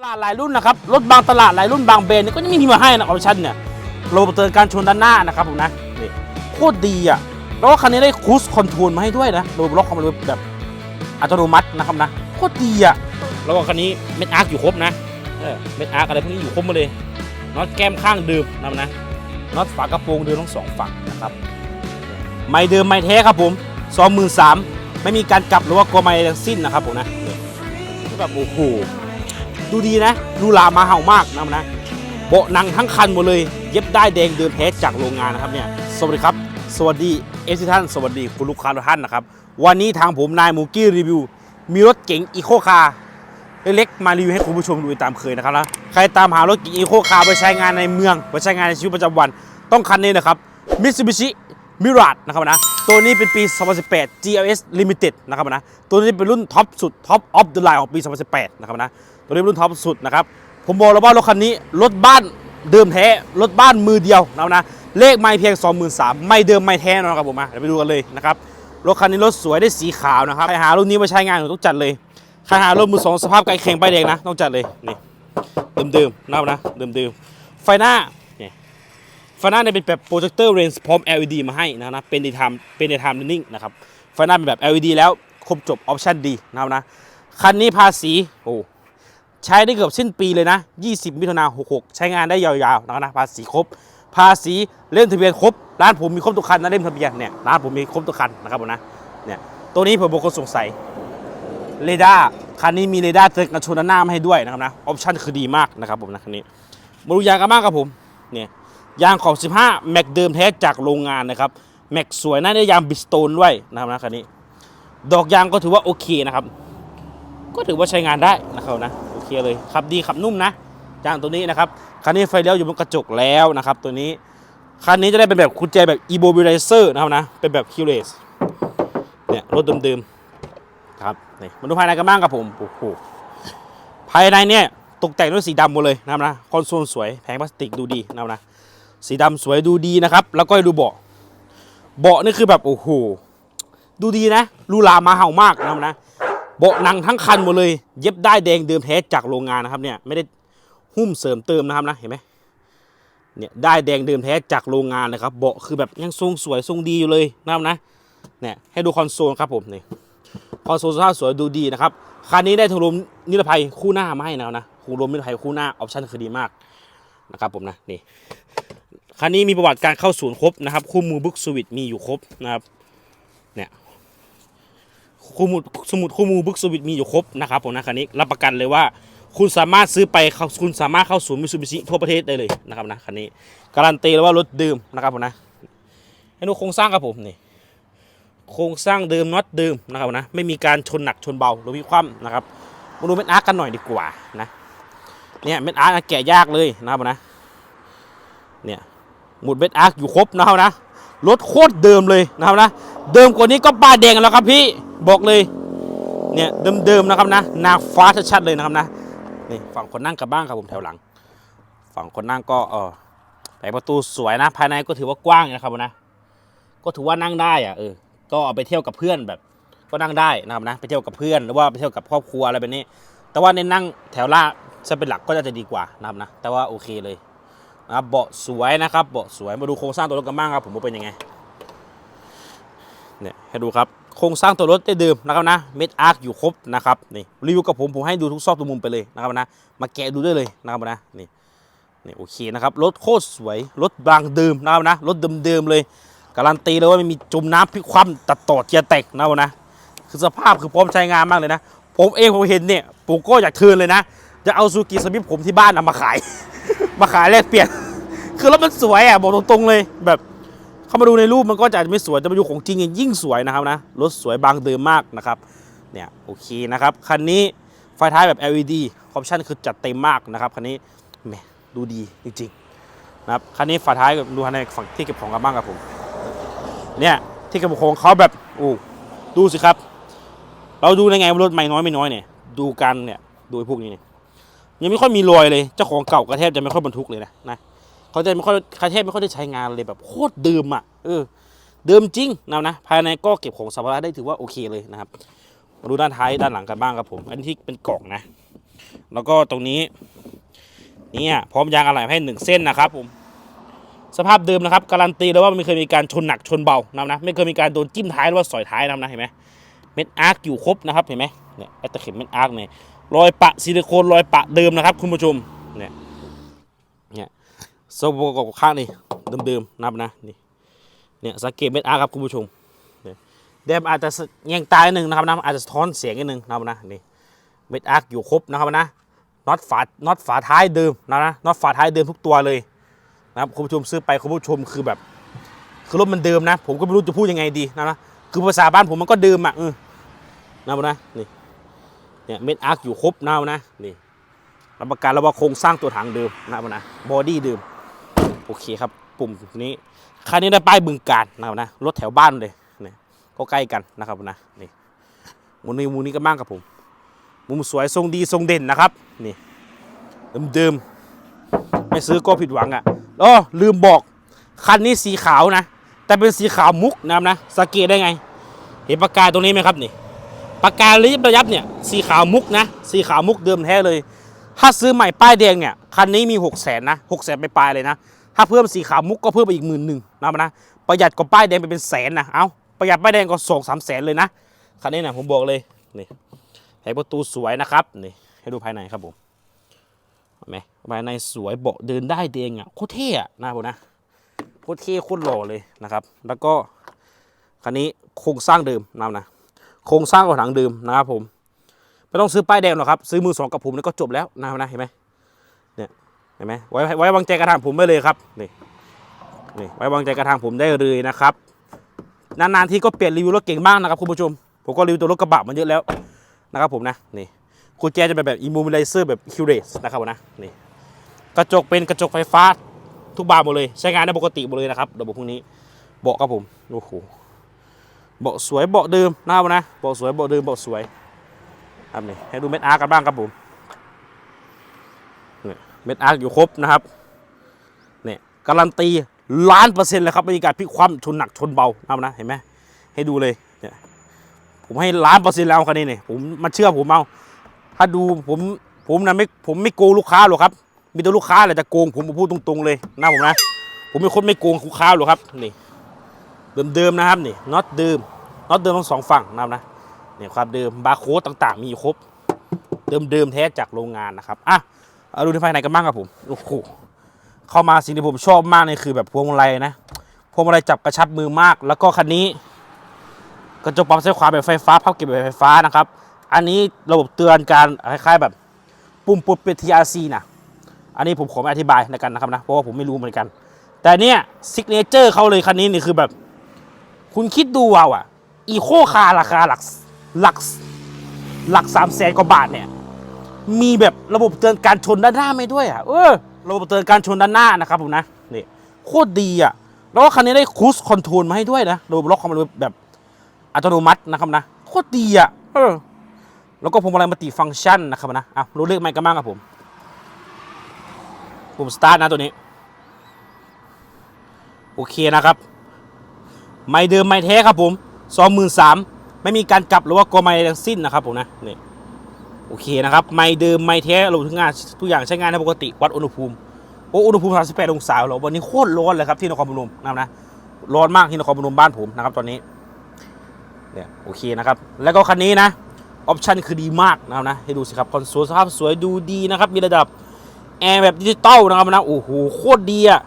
ตลาดหลายรุ่นนะครับ รถบางตลาดหลายรุ่นบางเบรนด์เนี่ยก็ยังไม่มีมาให้นะออปชั่นเนี่ยโลบเตือนการชนด้านหน้านะครับผมนะนี่โคตรดีอะแล้วก็คันนี้ได้คูสคอนโทรลมาให้ด้วยนะโลบล็อกคอมมานด์แบบอัตโนมัตินะครับนะโคตรดีอะแล้วก็คันนี้เม็ดอาร์คอยู่ครบนะเม็ดอาร์คอะไรพวกนี้อยู่ครบหมาเลยน็อตแก้มข้างเดิมนะนะน็อตฝากระโปรงเดิมทั้งสองฝั่งนะครับไม่เดิมไม่แท้ครับผมสองหมื่นสามไม่มีการกลับหรือว่าโกวไม่ทั้งสิ้นนะครับผมนะนี่แบบโอ้โห ดูดีนะดูลามาเห่ามากนะมันนะเบาะหนังทั้งคันหมดเลย เย็บได้แดงเดิมแท้จากโรงงานนะครับเนี่ยสวัสดีครับ สวัสดีเอฟซีท่านสวัสดีคุณลูกค้าทุกท่านนะครับ วันนี้ทางผมนายมูกี้รีวิว มีรถเก๋งอีโคคาร์เล็กๆมารีวิวให้คุณผู้ชมดูตามเคยนะครับนะใครตามหารถเก๋งอีโคคาร์ไปใช้งานในเมืองไปใช้งานในชีวิตประจำวัน ต้องคันนี้นะครับ Mitsubishi Mirage นะครับนะตัวนี้เป็นปี 2018 GLS Limited นะครับนะตัวนี้เป็นรุ่นท็อปสุด Top of the line ของปี 2018 นะครับนะ ตัวนี้เป็นรุ่นท็อปสุดนะครับ ผมบอกแล้วว่ารถคันนี้รถบ้านเดิมแท้รถบ้านมือเดียวนะครับนะเลขไม่เพียง 23,000ไม่เดิมไม่แท้นะครับผมมาเดี๋ยวไปดูกันเลยนะครับรถคันนี้รถสวยได้สีขาวนะครับใครหารุ่นนี้มาใช้งานหนูต้องจัดเลยใครหารถมือสองสภาพไกลเคียงป้ายแดงนะต้องจัดเลยนี่เดิมๆนะครับนะเดิมๆไฟหน้าไฟหน้าเนี่ยเป็นแบบโปรเจคเตอร์เรนส์พร้อม LED มาให้นะนะเป็นในไทม์เป็นในไทม์นิ่งนะครับไฟหน้าเป็นแบบ LED แล้วครบจบออปชั่นดีนะครับนะคันนี้ภาษีโอ้ ใช้ได้เกือบสิ้นปีเลยนะ 20 มิถุนา66 ใช้งานได้ยาวๆนะครับนะภาษีครบ ภาษีเล่มทะเบียนครบ ร้านผมมีครบทุกคันนะเล่มทะเบียนเนี่ยร้านผมมีครบทุกคันนะครับผมนะเนี่ยตัวนี้ผมบางคนสงสัยเรดาร์คันนี้มีเรดาร์เตือนการชนด้านหน้ามาให้ด้วยนะครับนะออปชั่นคือดีมากนะครับผมนะคันนี้มาดูยางกันบ้างครับผมเนี่ยยางขอบ15 แม็กเดิมแท้จากโรงงานนะครับแม็กสวยนะได้ยางบิสโตนด้วยนะครับนะคันนี้ ดอกยางก็ถือว่าโอเคนะครับ ก็ถือว่าใช้งานได้นะครับนะ คเลยขับดีขับนุ่มนะยางตัวนี้นะครับคันนี้ไฟเลี้ยวอยู่บนกระจกแล้วนะครับ ตัวนี้คันนี้จะได้เป็นแบบกุญแจแบบ e b o b i l i z e r นะครับนะเป็นแบบ keyless เนี่ยรถเดิมๆครับนี่มาดูภายในกันบ้างครับผมโอ้โหภายในเนี่ยตกแต่งด้วยสีดำหมดเลยนะครับนะคอนโซลสวยแผงพลาสติกดูดีนะครับนะสีดำสวยดูดีนะครับ แล้วก็ดูเบาะเบาะนี่คือแบบโอ้โหดูดีนะลูลามาเห่ามากนะครับนะ เบาะหนังทั้งคันหมดเลย เย็บได้แดงเดิมแท้จากโรงงานนะครับเนี่ยไม่ได้หุ้มเสริมเติมนะครับนะเห็นไหมเนี่ยได้แดงเดิมแท้จากโรงงานนะครับ เบาะคือแบบยังทรงสวยทรงดีอยู่เลยนะครับนะเนี่ยให้ดูคอนโซลครับผมนี่คอนโซลสภาพสวยดูดีนะครับคันนี้ได้ถุงลมนิรภัยคู่หน้ามาให้นะครับนะถุงลมนิรภัยคู่หน้าออปชั่นคือดีมากนะครับผมนะนี่คันนี้มีประวัติการเข้าศูนย์ครบนะครับ คู่มือบุ๊กสวิตมีอยู่ครบนะครับ คู่มือสมุดคู่มือบุ๊กสวิตมีอยู่ครบนะครับผมนะคันนี้รับประกันเลยว่า คุณสามารถซื้อไปคุณสามารถเข้าศูนย์มิซูบิชิทั่วประเทศได้เลยนะครับนะคันนี้การันตีเลยว่ารถเดิมนะครับผมนะให้ดูโครงสร้างครับผมนี่โครงสร้างเดิมน็อตเดิมนะครับนะไม่มีการชนหนักชนเบาหรือวิคว่ำนะครับมาดูเม็ดอาร์กันหน่อยดีกว่านะเนี่ยเม็ดอาร์คแกะยากเลยนะครับนะเนี่ยหมุดเม็ดอาร์คอยู่ครบนะครับนะรถโคตรเดิมเลยนะครับนะ เดิมกว่านี้ก็ป้าแดงแล้วครับพี่บอกเลยเนี่ยเดิมๆนะครับนะนาฟ้าชัดๆเลยนะครับนะนี่ฝั่งคนนั่งกับบ้างครับผมแถวหลัง ฝั่งคนนั่งก็เออแต่ประตูสวยนะ ภายในก็ถือว่ากว้างนะครับนะก็ถือว่านั่งได้อะเออก็เอาไปเที่ยวกับเพื่อนแบบ ก็นั่งได้นะครับนะไปเที่ยวกับเพื่อนหรือว่าไปเที่ยวกับครอบครัวอะไรแบบนี้ แต่ว่าในนั่งแถวล่างจะเป็นหลักก็จะดีกว่านะครับนะแต่ว่าโอเคเลยนะครับเบาะสวยนะครับเบาะสวยมาดูโครงสร้างตัวรถกันบ้างครับผมว่าเป็นยังไง เนี่ยให้ดูครับโครงสร้างตัวรถได้เดิมนะครับนะเม็ดอาร์คอยู่ครบนะครับนี่รีวิวกับผมผมให้ดูทุกซอกทุกมุมไปเลยนะครับนะมาแกะดูได้เลยนะครับนะนี่นี่โอเคนะครับรถโคตรสวยรถบางเดิมนะครับนะรถเดิมๆเลยการันตีเลยว่าไม่มีจมน้ำพลิกคว่ำตัดต่อเจียร์แตกนะครับนะคือสภาพคือพร้อมใช้งานมากเลยนะ ผมเองผมเห็นเนี่ยผมก็อยากเทินเลยนะ จะเอาซูกิสมิธผมที่บ้านเอามาขาย มาขายแลกเปลี่ยน คือรถมันสวยอะบอกตรงๆเลยแบบ เข้ามาดูในรูปมันก็จะไม่สวยแต่มาดูของจริงยิ่งสวยนะครับนะรถสวยบางเดิมมากนะครับเนี่ยโอเคนะครับคันนี้ไฟท้ายแบบ LED ออปชั่นคือจัดเต็มมากนะครับคันนี้แหมดูดีจริงๆนะครับคันนี้ไฟท้ายดูภายในฝั่งที่เก็บของกันบ้างครับผมเนี่ยที่เก็บของเขาแบบโอ้ดูสิครับ เราดูในไงว่ารถไม่น้อยไม่น้อยเนี่ยดูกันเนี่ยดูพวกนี้เนี่ยยังไม่ค่อยมีรอยเลยเจ้าของเก่ากระแทบจะไม่ค่อยบรรทุกเลยนะนะ เขาจะไม่ค่อยคาเทพไม่ค่อยได้ใช้งานเลยแบบโคตรเดิมอะเออเดิมจริงนะนะภายในก็เก็บของสัมภาระได้ถือว่าโอเคเลยนะครับมาดูด้านท้ายด้านหลังกันบ้างครับผม อันที่เป็นกล่องนะ แล้วก็ตรงนี้เนี่ยพร้อมยางอะไหล่ให้หนึ่งเส้นนะครับผมสภาพเดิมนะครับการันตีเลยว่าไม่เคยมีการชนหนักชนเบานะนะไม่เคยมีการโดนจิ้มท้ายหรือว่าสอยท้ายนะนะเห็นไหมเม็ดอาร์คอยู่ครบนะครับเห็นไหมเนี่ยไอ้ตะเข็บเม็ดอาร์คเนี่ยรอยปะซิลิโคนรอยปะเดิมนะครับ คุณผู้ชมเนี่ย โซ่ประกอบข้างนี่เดิมๆนะครับนะนี่เนี่ยสังเกตเม็ดอาร์ครับคุณผู้ชมเนี่ยแดมอาจจะแยงตายหนึ่งนะครับนะอาจจะท้อนเสียงนิดนึงนะครับนะนี่เม็ดอาร์อยู่ครบนะครับนะน็อตฝาน็อตฝาท้ายเดิมนะนะน็อตฝาท้ายเดิมทุกตัวเลยนะครับคุณผู้ชมซื้อไปคุณผู้ชมคือแบบคือรถมันเดิมนะ ผมก็ไม่รู้จะพูดยังไงดีนะนะคือภาษาบ้านผมมันก็เดิมอะเออนะครับนะนี่เนี่ยเม็ดอาร์อยู่ครบนะครับนะนี่รับประกันแล้วว่าโครงสร้างตัวถังเดิมนะครับนะบอดี้เดิม โอเคครับ ปุ่มนี้คันนี้ได้ป้ายบึงการนะครับนะรถแถวบ้านเลยเนี่ยก็ใกล้กันนะครับนะนี่มูนี้มูนี้ก็บ้างกับผม มุมสวยทรงดีทรงเด่นนะครับนี่เดิมๆไม่ซื้อก็ผิดหวังอะอ๋อลืมบอกคันนี้สีขาวนะ แต่เป็นสีขาวมุกนะครับนะสังเกตได้ไง เห็นปากกาตรงนี้ไหมครับนี่ปากกาลิบระยับเนี่ยสีขาวมุกนะสีขาวมุกเดิมแท้เลย ถ้าซื้อใหม่ป้ายแดงเนี่ยคันนี้มี6 0 0 0 0นนะหกแสนไปปลายเลยนะ ถ้าเพิ่มสีขาวมุกก็เพิ่มไปอีกหมื่นหนึ่งนะนะ ประหยัดกว่าป้ายแดงไปเป็นแสนนะ เอาประหยัดป้ายแดงก็สองสามแสนเลยนะ คันนี้นะผมบอกเลย นี่แผงประตูสวยนะครับ นี่ให้ดูภายในครับผมเห็นไหมภายในสวยเบาะเดินได้เดงอะโคตรเท่อะนะผมนะ โคตรเท่โคตรหล่อเลยนะครับ แล้วก็คันนี้โครงสร้างเดิมนะนะ โครงสร้างกับถังเดิมนะครับผม ไม่ต้องซื้อป้ายแดงหรอกครับ ซื้อมือสองกับผมนี่ก็จบแล้วนะนะเห็นไหมเนี่ย เห็นไหมไว้ไว้วางใจกระทางผมได้เลยครับนี่นี่ไว้วางใจกระทางผมได้เลยนะครับนานๆที่ก็เปลี่ยนรีวิวรถเก่งบ้างนะครับคุณผู้ชมผมก็รีวิวตัวรถกระบะมาเยอะแล้วนะครับผมนะนี่กุญแจจะเป็นแบบอิมูมิไลเซอร์แบบคิวเรสนะครับผมนะนี่กระจกเป็นกระจกไฟฟ้าทุกบานหมดเลยใช้งานได้ปกติหมดเลยนะครับระบบพวกนี้เบาะครับผมโอ้โหเบาะสวยเบาะเดิมนะครับนะเบาะสวยเบาะเดิมเบาะสวยครับนี่ให้ดูเม็ดอาร์กันบ้างครับผม เม็ดอาร์อยู่ครบนะครับเนี่ยการันตีล้านเปอร์เซ็นต์เลยครับไม่มีการพลิกคว่ำชนหนักชนเบานะครับนะเห็นไหมให้ดูเลยเนี่ยผมให้ล้านเปอร์เซ็นต์แล้วคันนี้เนี่ยผมมาเชื่อผมเอาถ้าดูผมผมนะไม่ผมไม่โกงลูกค้าหรอกครับ มีแต่ลูกค้าแหละจะโกงผมพูดตรงๆเลยนะผมนะ ผมเป็นคนไม่โกงลูกค้าหรอกครับนี่เดิมๆนะครับนี่น็อตเดิมน็อตเดิมทั้งสองฝั่งนะครับนะเนี่ยความเดิมบาร์โค้ดต่างๆ มีครบ เดิมๆแท้จากโรงงานนะครับอะ เอาดูที่ภายในกันบ้างครับผม โอ้โห เข้ามาสิ่งที่ผมชอบมากเลยคือแบบพวงมาลัยนะ พวงมาลัยจับกระชับมือมาก แล้วก็คันนี้กระจกปรับซ้ายขวาแบบไฟฟ้าพับเก็บแบบไฟฟ้านะครับ อันนี้ระบบเตือนการคล้ายๆแบบปุ่มปลดเป็น TRC นะอันนี้ผมขอไม่อธิบายในกันนะครับนะ เพราะว่าผมไม่รู้เหมือนกัน แต่เนี่ยซิกเนเจอร์เขาเลยคันนี้นี่คือแบบ คุณคิดดูเอาอะ อีโคคาราคาหลักหลักหลักสามแสนกว่าบาทเนี่ย มีแบบระบบเตือนการชนด้านหน้าไม่ด้วยอะเออระบบเตือนการชนด้านหน้านะครับผมนะนี่โคตรดีอะแล้วก็คันนี้ได้คูสคอนโทรลมาให้ด้วยนะระบบล็อกคอมมานด์แบบอัตโนมัตินะครับนะโคตรดีอะเออแล้วก็พวงมาลัยมัลติฟังก์ชันนะครับนะอะรู้เลขไหมกันบ้างครับผมปุ่มสตาร์ทนะตัวนี้ โอเคนะครับ ไม่เดิมไม่แท้ครับผมสองหมื่นสามไม่มีการกลับหรือว่ากอไม่ทั้งสิ้นนะครับผมนะนี่ โอเคนะครับ ไม่เดิมไม่แท้ระบบทุกงานทุกอย่างใช้งานได้ปกติวัดอุณหภูมิโอ้อุณหภูมิ 38 องศาเหรอวันนี้โคตรร้อนเลยครับที่นครพนมนะครับนะร้อนมากที่นครพนมบ้านผมนะครับตอนนี้เนี่ยโอเคนะครับ แล้วก็คันนี้นะออปชันคือดีมากนะครับนะให้ดูสิครับคอนโซลสภาพสวยดูดีนะครับมีระดับแอร์แบบดิจิตอลนะครับนะโอ้โหโคตรดีอะ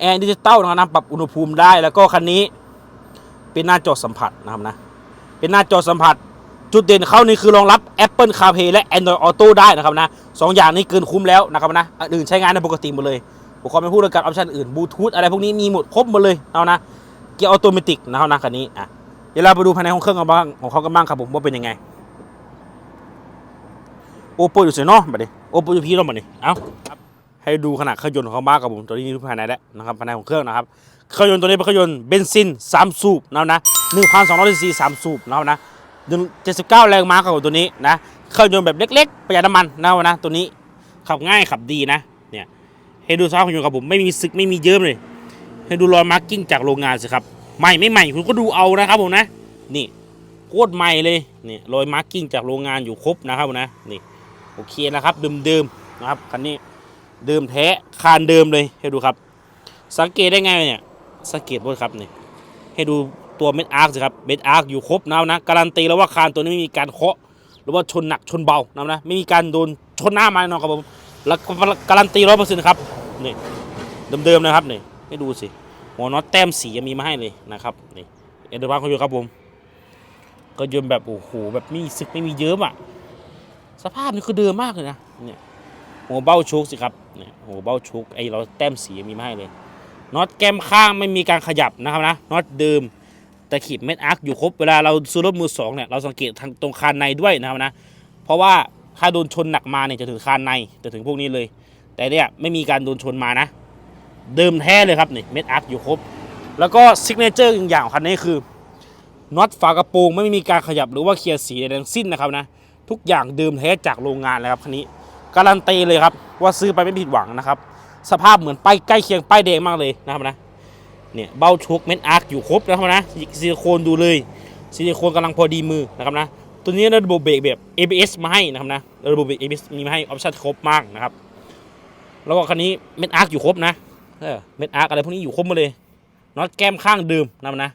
แอร์ดิจิตอลนะครับนะปรับอุณหภูมิได้แล้วก็คันนี้เป็นหน้าจอสัมผัสนะครับนะเป็นหน้าจอสัมผัส จุดเด่นเขานี่คือรองรับ Apple CarPlay และ Android Auto ได้นะครับนะสองอย่างนี้เกินคุ้มแล้วนะครับนะอื่นใช้งานได้ปกติหมดเลยผมขอไม่พูดเรื่องการออปชันอื่นบลูทูธอะไรพวกนี้มีหมดครบหมดเลยเอานะเกียร์ออโตเมติกนะครับนะคันนี้อะเดี๋ยวเราไปดูภายในของเครื่องกันบ้างของเขากันบ้างครับผมว่าเป็นยังไงโอโปอยู่เสียเนาะบัดนี้โอโปอยู่พี่เนาะบัดนี้เอ้าให้ดูขนาดเครื่องยนต์ของเขาบ้างครับผมตัวนี้ดูภายในแล้วนะครับภายในของเครื่องนะครับเครื่องยนต์ตัวนี้เป็นเครื่องยนต์เบนซิน3สูบนะครับนะ1,200ซีซี3สูบนะครับนะ 79 แรงม้าครับผมตัวนี้นะเครื่องยนต์แบบเล็กๆประหยัดน้ำมันนะครับนะตัวนี้ขับง่ายขับดีนะเนี่ยให้ดูสภาพเครื่องยนต์ครับผมไม่มีสึกไม่มีเยิ้มเลย ให้ดูรอยมาร์กิ้งจากโรงงานสิครับใหม่ไม่ใหม่คุณก็ดูเอานะครับผมนะ นี่โคตรใหม่เลยนี่รอยมาร์กิ้งจากโรงงานอยู่ครบนะครับผมนะนี่โอเคนะครับเดิมๆนะครับคันนี้เดิมแท้คานเดิมเลยให้ดูครับ สังเกตได้ไงเนี่ยสังเกตด้วยครับนี่ให้ดู ตัวเม็ดอาร์คสิครับเม็ดอาร์คอยู่ครบนะนะการันตีแล้วว่าคานตัวนี้ไม่มีการเคาะหรือว่าชนหนักชนเบานะนะไม่มีการโดนชนหน้ามาแน่นอนครับผมแล้วการันตีร้อยเปอร์เซ็นต์ครับนี่เดิมๆนะครับนี่ให้ดูสิหัวน็อตแต้มสีมีมาให้เลยนะครับนี่เอ็นเดอร์พาร์คเขาอยู่ครับผมก็ยนแบบโอ้โหแบบไม่มีสึกไม่มีเยิ้มอะสภาพนี่คือเดิมมากเลยนะเนี่ยหัวเบ้าโชกสิครับเนี่ยหัวเบ้าโชกไอเราแต้มสีมีมาให้เลยน็อตแก้มข้างไม่มีการขยับนะครับนะน็อตเดิม แต่ขีดเม็ดอาร์คอยู่ครบเวลาเราซื้อรถมือสองเนี่ยเราสังเกตทางตรงคานในด้วยนะครับนะเพราะว่าถ้าโดนชนหนักมาเนี่ยจะถึงคานในจะถึงพวกนี้เลย แต่เนี่ยไม่มีการโดนชนมานะ เดิมแท้เลยครับนี่เม็ดอาร์คอยู่ครบ แล้วก็ซิกเนเจอร์อย่างของคันนี้คือน็อตฝากระโปรงไม่มีการขยับหรือว่าเคลียร์สีใดทั้งสิ้นนะครับนะทุกอย่างเดิมแท้จากโรงงานเลยครับคันนี้การันตีเลยครับว่าซื้อไปไม่ผิดหวังนะครับสภาพเหมือนป้ายใกล้เคียงป้ายแดงมากเลยนะครับนะ เนี่ยเบ้าชกเม็ดอาร์คอยู่ครบนะครับนะซิลิโคนดูเลยซิลิโคนกำลังพอดีมือนะครับนะตัวนี้ระบบเบรกแบบ ABS มาให้นะครับนะระบบเบรก ABS มีมาให้ออปชั่นครบมากนะครับแล้วก็คันนี้เม็ดอาร์คอยู่ครบนะเม็ดอาร์คอะไรพวกนี้อยู่ครบหมาเลยน็อตแก้มข้างเดิมนะครับนะ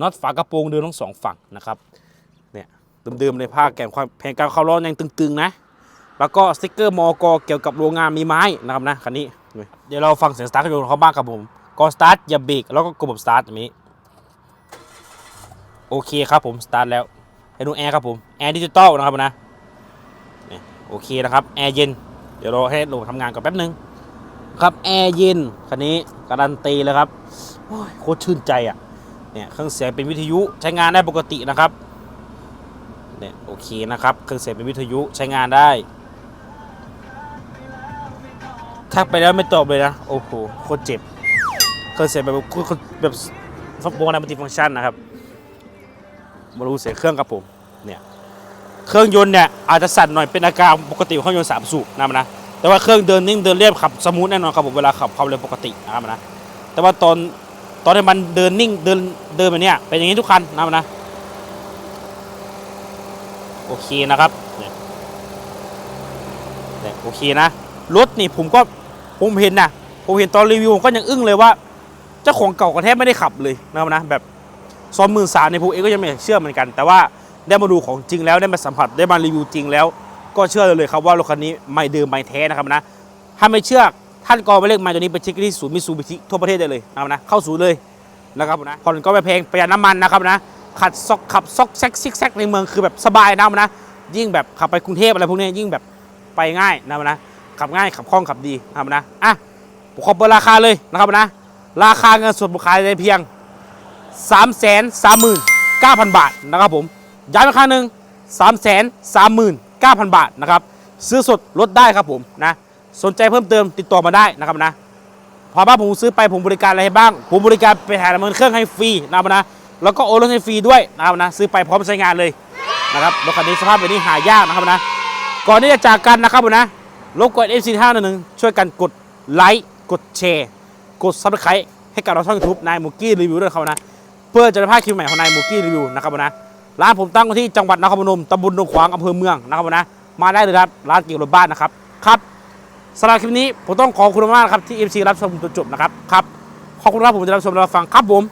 น็อตฝากระโปรงเดิมทั้งสองฝั่งนะครับเนี่ยเดิมๆเลยผ้าแกนความแผงการเข้าล้อยังตึงๆนะแล้วก็สติ๊กเกอร์มอกเกี่ยวกับโรงงานมีไม้นะครับนะคันนี้ เดี๋ยวเราฟังเสียงสตาร์ทเครื่องยนต์เขาบ้างครับผม ก็สตาร์ทอย่าเบรกแล้วก็กดปุ่มสตาร์ทแบบนี้โอเคครับผมสตาร์ทแล้วให้ดูแอร์ครับผมแอร์ดิจิตอลนะครับนะโอเคนะครับแอร์เย็นเดี๋ยวเราให้ลงทำงานก่อนแป๊บนึงครับแอร์เย็นคันนี้การันตีเลยครับโอ้ยโคตรชื่นใจอะเนี่ยเครื่องเสียงเป็นวิทยุใช้งานได้ปกตินะครับเนี่ยโอเคนะครับเครื่องเสียงเป็นวิทยุใช้งานได้ทักไปแล้วไม่ตอบเลยนะโอ้โหโคตรเจ็บ ครื่อเสียงแบบแบบฟังในมัลติฟังก์ชันนะครับมาดูเสียงเครื่องครับผมเนี่ยเครื่องยนต์เนี่ยอาจจะสั่นหน่อยเป็นอาการปกติของเครื่องยนต์สามสูบนะมันนะแต่ว่าเครื่องเดินนิ่งเดินเรียบขับสมูทแน่นอนครับผมเวลาขับความเร็วปกตินะครับนะแต่ว่าตอนตอนที่มันเดินนิ่งเดินเดินแบบเนี้ยเป็นอย่างนี้ทุกคันนะมันนะโอเคนะครับเนี่ยโอเคนะรถนี่ผมก็ผมเห็นนะผมเห็นตอนรีวิวผมก็ยังอึ้งเลยว่า เจ้าของเก่าก็แทบไม่ได้ขับเลยนะครับนะแบบซ้อมมือสามในผมเองก็ยังไม่เชื่อเหมือนกัน แต่ว่าได้มาดูของจริงแล้วได้มาสัมผัสได้มารีวิวจริงแล้ว ก็เชื่อเลยครับว่ารถคันนี้ไม่เดิมไม่แท้นะครับนะถ้าไม่เชื่อท่านก็ไปเลขมาตัวนี้ไปเช็คที่ศูนย์มิซูบิชิทั่วประเทศได้เลยนะครับนะเข้าศูนย์เลยนะครับผมนะผ่อนก็ไม่แพงประหยัดน้ำมันนะครับนะขัดซอกขับซอกแซกซิกแซกในเมืองคือแบบสบายนะครับนะยิ่งแบบขับไปกรุงเทพอะไรพวกนี้ยิ่งแบบไปง่ายนะครับนะขับง่ายขับคล่องขับดีนะครับนะอะผมขอเปิดราคาเลยนะครับนะ ราคาเงินสดบุคคลในเพียง 3 3 9 0 0 0 บาทนะครับผมย้ำอีกครั้งหนึ่ง3 3 9 0 0 0 บาทนะครับซื้อสดลดได้ครับผมนะสนใจเพิ่มเติมติดต่อมาได้นะครับนะพอบ้าผมซื้อไปผมบริการอะไรให้บ้าง ผมบริการไปถ่ายน้ำมันเครื่องให้ฟรีนะครับนะแล้วก็โอนรถให้ฟรีด้วยนะครับนะซื้อไปพร้อมใช้งานเลยนะครับรถคันนี้สภาพแบบนี้หายากนะครับนะก่อนที่จะจากกันนะครับผมนะรบกวน FC ท่าหนึ่งช่วยกันกดไลค์กดแชร์ กดซับสไครต์ให้กับเราช่องยูทูบนายมูกี้รีวิวด้วยเขานะ เพื่อจะได้พลาดคลิปใหม่ของนายมูกี้รีวิวนะครับผมนะร้านผมตั้งที่จังหวัดนครพนมตำบลดงขวางอำเภอเมืองนะครับผมนะมาได้เลยครับร้านเกี่ยวกับรถบ้านนะครับครับสำหรับคลิปนี้ผมต้องขอบคุณมากครับที่ MC รับชมจนจบนะครับครับขอบคุณครับผมจะรับชมรับฟังครับผม